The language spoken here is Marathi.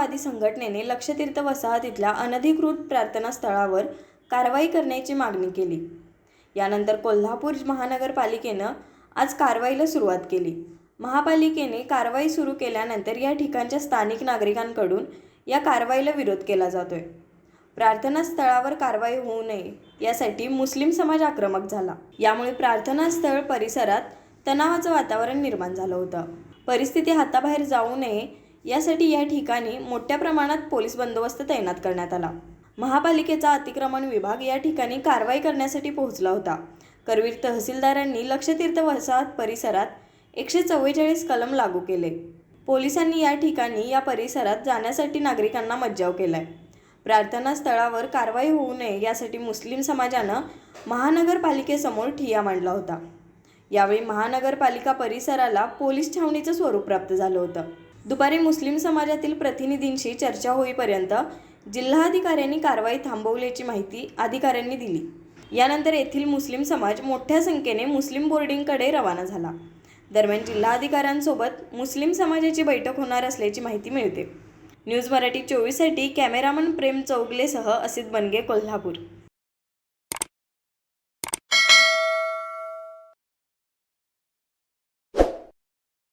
हिंदुत्ववादी संघटनेने लक्षतीर्थ वसाहतीतल्या अनधिकृत प्रार्थनास्थळावर कारवाई करण्याची मागणी केली. यानंतर कोल्हापूर महानगरपालिकेनं आज कारवाईला सुरुवात केली. महापालिकेने कारवाई सुरू केल्यानंतर या ठिकाणच्या स्थानिक नागरिकांकडून या कारवाईला विरोध केला जातोय. प्रार्थना स्थळावर कारवाई होऊ नये यासाठी मुस्लिम समाज आक्रमक झाला. यामुळे प्रार्थना स्थळ परिसरात तणावाचं वातावरण निर्माण झालं होतं. परिस्थिती हाताबाहेर जाऊ नये यासाठी या ठिकाणी मोठ्या प्रमाणात पोलीस बंदोबस्त तैनात करण्यात आला. महापालिकेचा अतिक्रमण विभाग या ठिकाणी कारवाई करण्यासाठी पोहोचला होता. करवीर तहसीलदारांनी लक्षतीर्थ वसाहत परिसरात एकशे चव्वेचाळीस कलम लागू केले. पोलिसांनी या ठिकाणी या परिसरात जाण्यासाठी नागरिकांना मज्जाव केलाय. प्रार्थना स्थळावर कारवाई होऊ नये यासाठी मुस्लिम समाजानं महानगरपालिकेसमोर ठिया मांडला होता. यावेळी महानगरपालिका परिसराला पोलीस छावणीचं स्वरूप प्राप्त झालं होतं. दुपारी मुस्लिम समाजातील प्रतिनिधींशी चर्चा होईपर्यंत जिल्हाधिकाऱ्यांनी कारवाई थांबवल्याची माहिती अधिकाऱ्यांनी दिली. यानंतर येथील मुस्लिम समाज मोठ्या संख्येने मुस्लिम बोर्डिंगकडे रवाना झाला. दरम्यान जिल्हाधिकाऱ्यांसोबत मुस्लिम समाजाची बैठक होणार असल्याची माहिती मिळते. न्यूज मराठी चोवीससाठी कॅमेरामन प्रेम चौगलेसह असित बनगे कोल्हापूर.